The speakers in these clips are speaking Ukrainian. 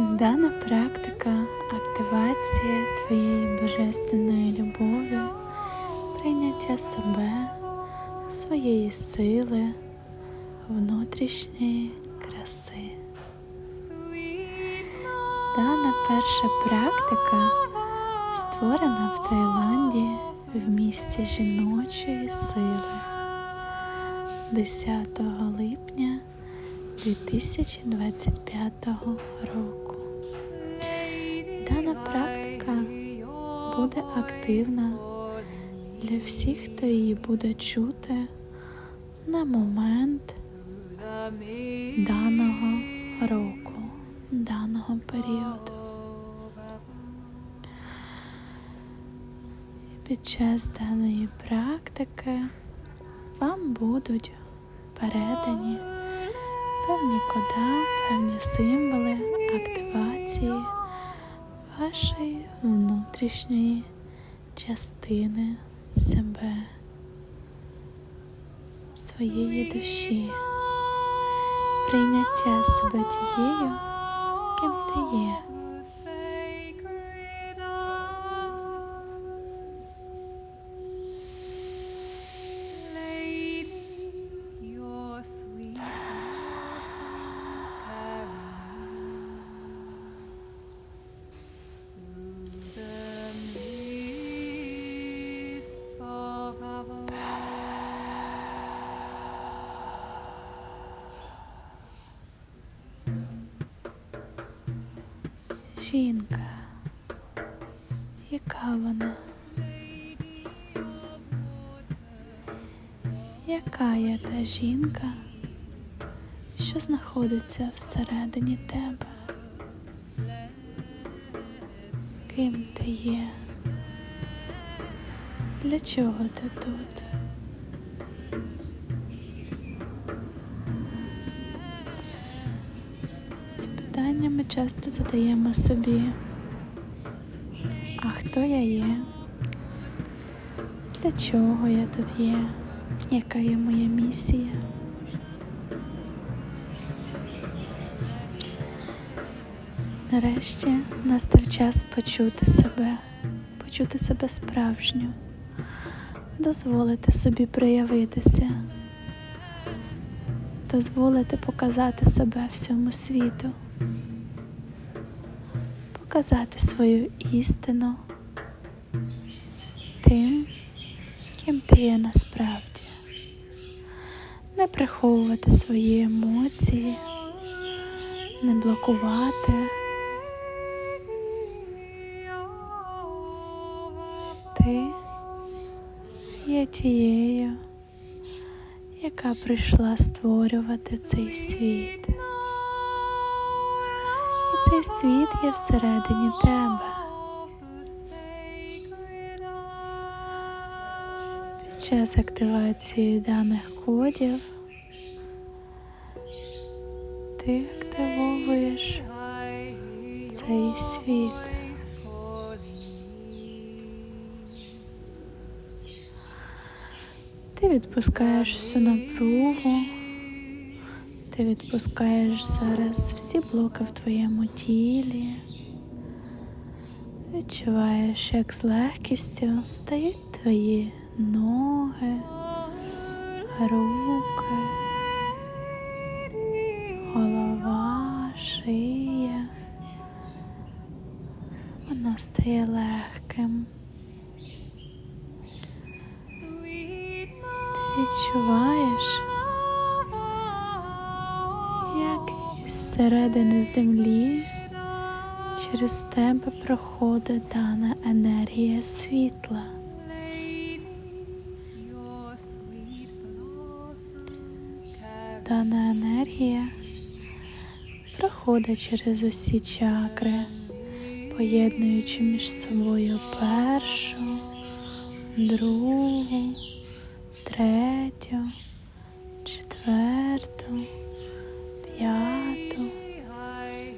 Дана практика активація твоєї божественної любові, прийняття себе, своєї сили, внутрішньої краси. Дана перша практика створена в Таїланді в місті жіночої сили 10 липня 2025 року. Буде активна для всіх, хто її буде чути на момент даного року, даного періоду. Під час даної практики вам будуть передані певні кода, певні символи активації вашої внутрішньої частини себе, своєї душі, прийняття себе тією, ким ти є. Жінка, яка вона? Яка є та жінка, що знаходиться всередині тебе? Ким ти є? Для чого ти тут? Питання ми часто задаємо собі. А хто я є? Для чого я тут є? Яка є моя місія? Нарешті настав час почути себе, почути себе справжню, дозволити собі проявитися, дозволити показати себе всьому світу, показати свою істину тим, ким ти є насправді, не приховувати свої емоції, не блокувати. Ти є тією, яка прийшла створювати цей світ. Цей світ є всередині тебе. Під час активації даних кодів ти активовуєш цей світ. Ти відпускаєш всю напругу, ти відпускаєш зараз всі блоки в твоєму тілі, відчуваєш, як з легкістю стають твої ноги, руки, голова, шия. Воно стає легким. Ти відчуваєш, із землі через тебе проходить дана енергія світла. Дана енергія проходить через усі чакри, поєднуючи між собою першу, другу, третю, четверту, п'яту,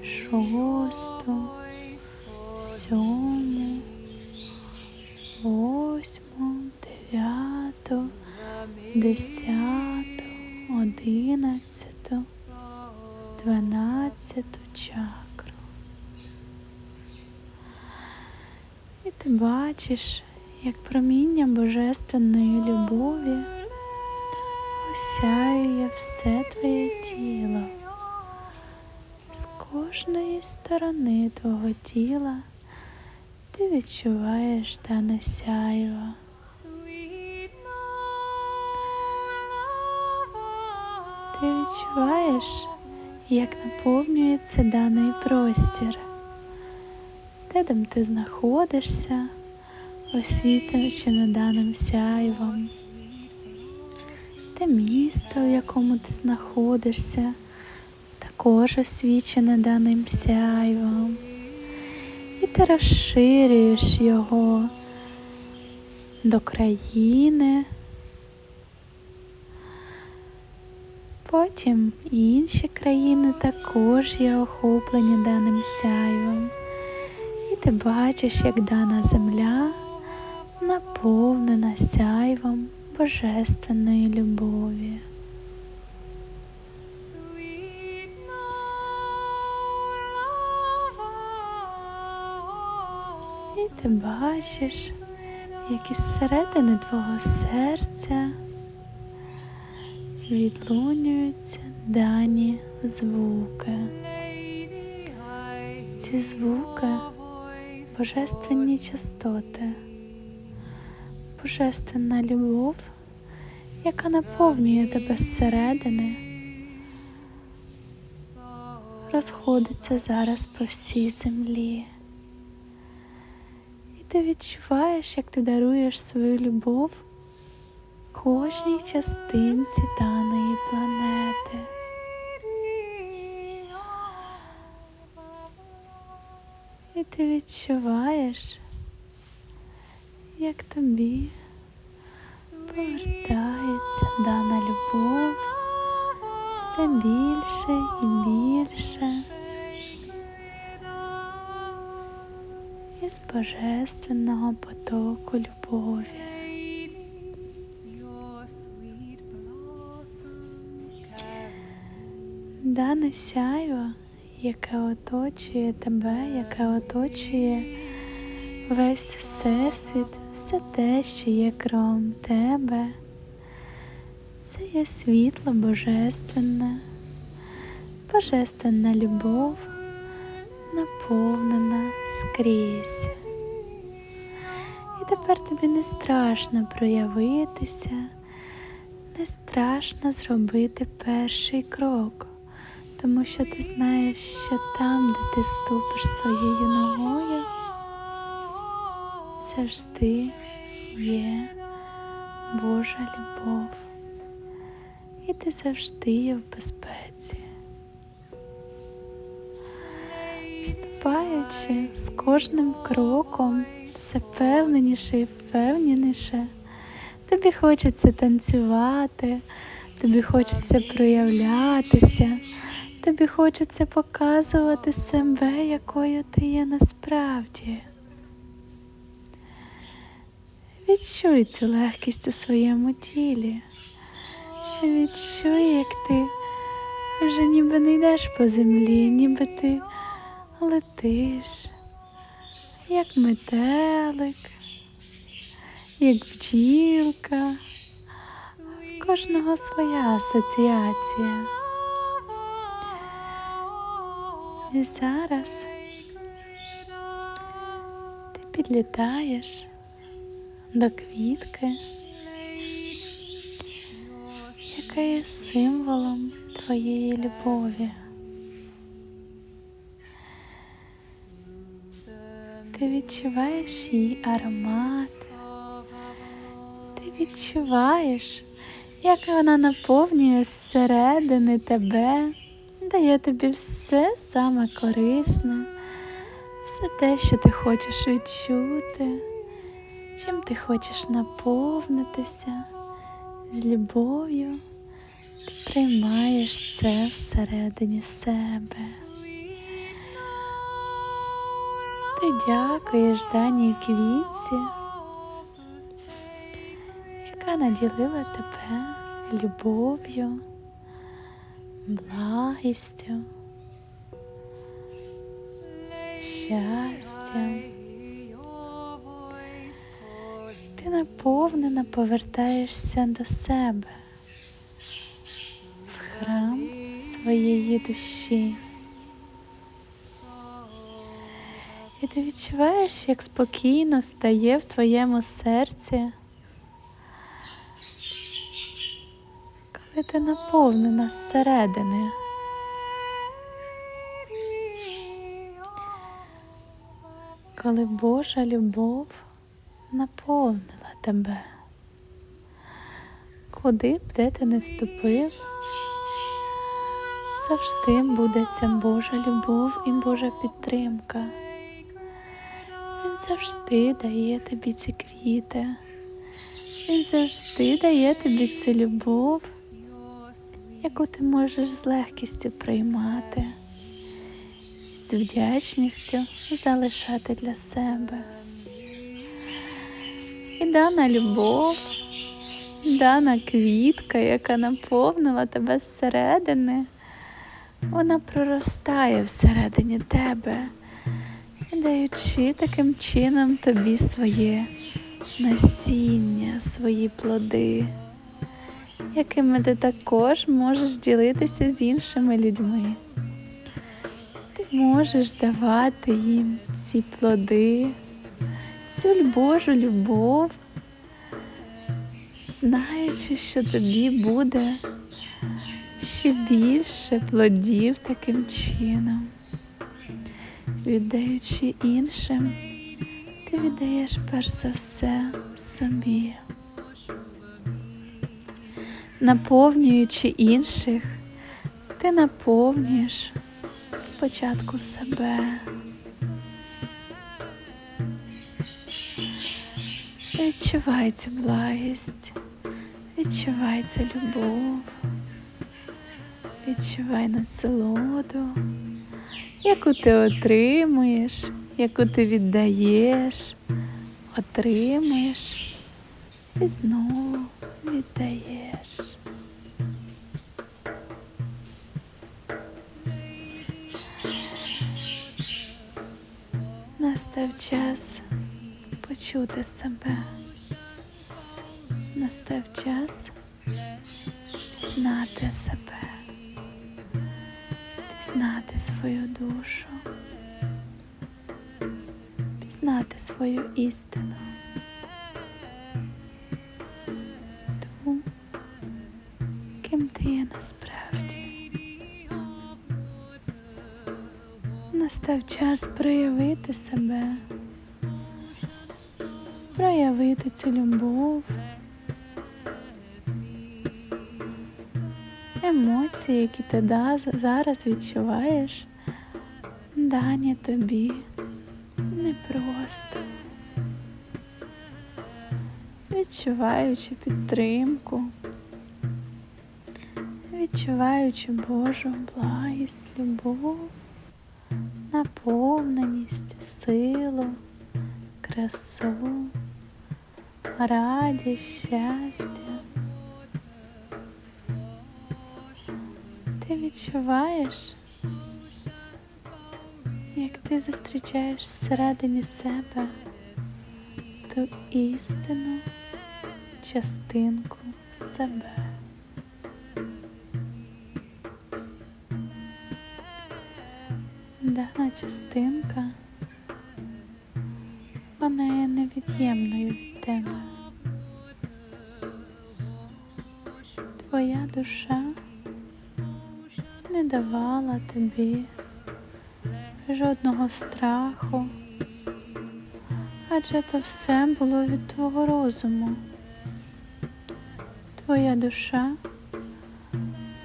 шосту, сьому, восьму, дев'яту, десяту, одинадцяту, дванадцяту чакру. І ти бачиш, як проміння божественної любові осяє все твоє тіло. З кожної сторони твого тіла ти відчуваєш дане сяйво. Ти відчуваєш, як наповнюється даний простір, те, де ти знаходишся, освітлено даним сяйвом, те місто, в якому ти знаходишся, також освічене даним сяйвом, і ти розширюєш його до країни. Потім інші країни також є охоплені даним сяйвом. І ти бачиш, як дана земля наповнена сяйвом божественної любові. І ти бачиш, як із середини твого серця відлунюються дані звуки. Ці звуки божественні частоти, божественна любов, яка наповнює тебе зсередини, розходиться зараз по всій землі. Ти відчуваєш, як ти даруєш свою любов кожній частинці даної планети. І ти відчуваєш, як тобі повертається дана любов все більше і більше із божественного потоку любові. Дане сяйво, яке оточує тебе, яке оточує весь Всесвіт, все те, що є кром тебе. Це є світло божественне, божественна любов, наповнена скрізь. І тепер тобі не страшно проявитися, не страшно зробити перший крок, тому що ти знаєш, що там, де ти ступиш своєю ногою, завжди є Божа любов. І ти завжди є в безпеці. Ступаючи з кожним кроком все впевненіше і впевненіше, тобі хочеться танцювати, тобі хочеться проявлятися, тобі хочеться показувати себе, якою ти є насправді. Відчуй цю легкість у своєму тілі. Відчуй, як ти вже ніби не йдеш по землі, ніби ти летиш, як метелик, як бджілка. Кожного своя асоціація. І зараз ти підлітаєш до квітки, яка є символом твоєї любові. Ти відчуваєш її аромат, ти відчуваєш, як вона наповнює зсередини тебе, дає тобі все саме корисне, все те, що ти хочеш відчути, чим ти хочеш наповнитися з любов'ю. Ти приймаєш це всередині себе. Ти дякуєш даній квітці, яка наділила тебе любов'ю, благістю, щастям. ти наповнена повертаєшся до себе, в храм своєї душі. І ти відчуваєш, як спокійно стає в твоєму серці, коли ти наповнена зсередини. Коли Божа любов наповнила тебе, куди б де ти не ступив, завжди буде ця Божа любов і Божа підтримка. Він завжди дає тобі ці квіти. Він завжди дає тобі цю любов, яку ти можеш з легкістю приймати з вдячністю залишати для себе. І дана любов, дана квітка, яка наповнила тебе зсередини, вона проростає всередині тебе даючи таким чином тобі своє насіння, свої плоди, якими ти також можеш ділитися з іншими людьми. Ти можеш давати їм ці плоди, цю Божу любов, знаючи, що тобі буде ще більше плодів таким чином віддаючи іншим, ти віддаєш перш за все собі. Наповнюючи інших, ти наповнюєш спочатку себе. Відчувай цю благість, відчувай цю любов, відчувай насолоду яку ти отримуєш, яку ти віддаєш, отримуєш і знову віддаєш. Настав час почути себе. Настав час знати себе пізнати свою душу, пізнати свою істину, ту, ким ти є насправді. Настав час проявити себе, проявити цю любов. Емоції, які ти да, зараз відчуваєш, дані тобі непросто. Відчуваючи підтримку, відчуваючи Божу благість, любов, наповненість, силу, красу, радість, щастя. Ти відчуваєш, як ти зустрічаєш всередині себе ту істину, частинку себе. Дана частинка, вона є невід'ємною від тебе. Твоя душа давала тобі жодного страху, адже то все було від твого розуму. Твоя душа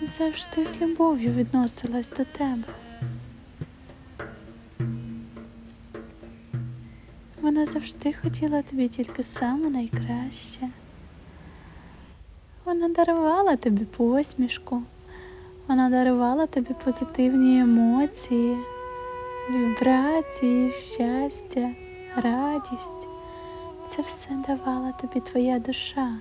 завжди з любов'ю відносилась до тебе. Вона завжди хотіла тобі тільки саме найкраще. Вона дарувала тобі посмішку. Вона дарувала тобі позитивні емоції, вібрації, щастя, радість. Це все давала тобі твоя душа.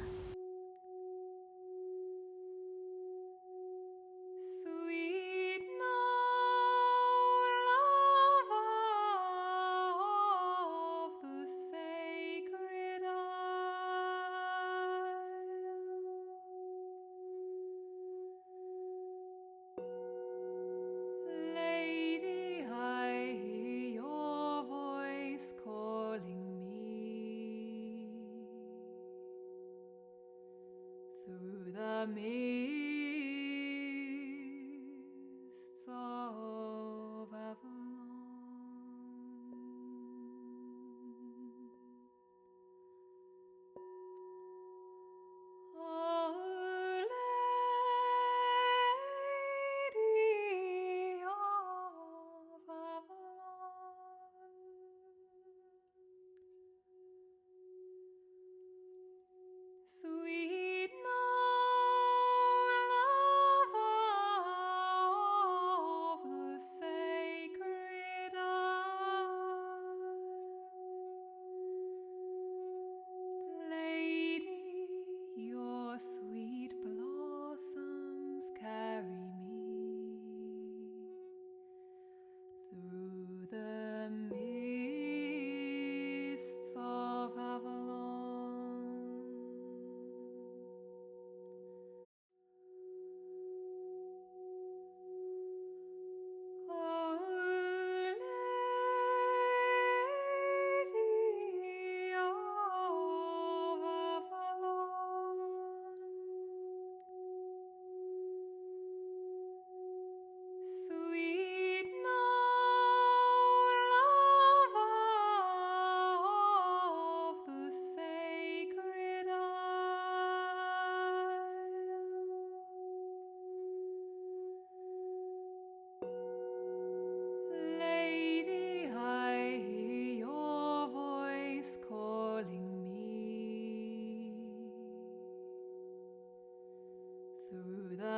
the me.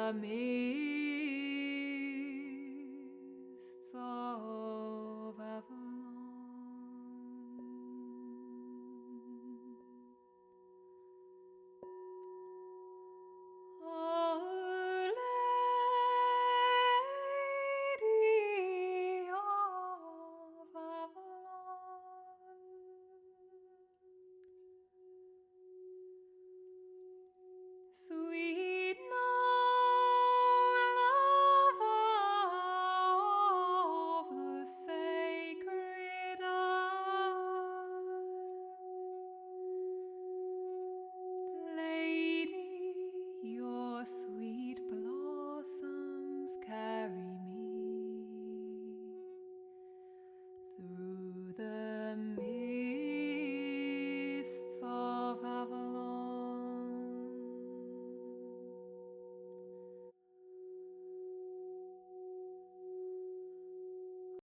Amém.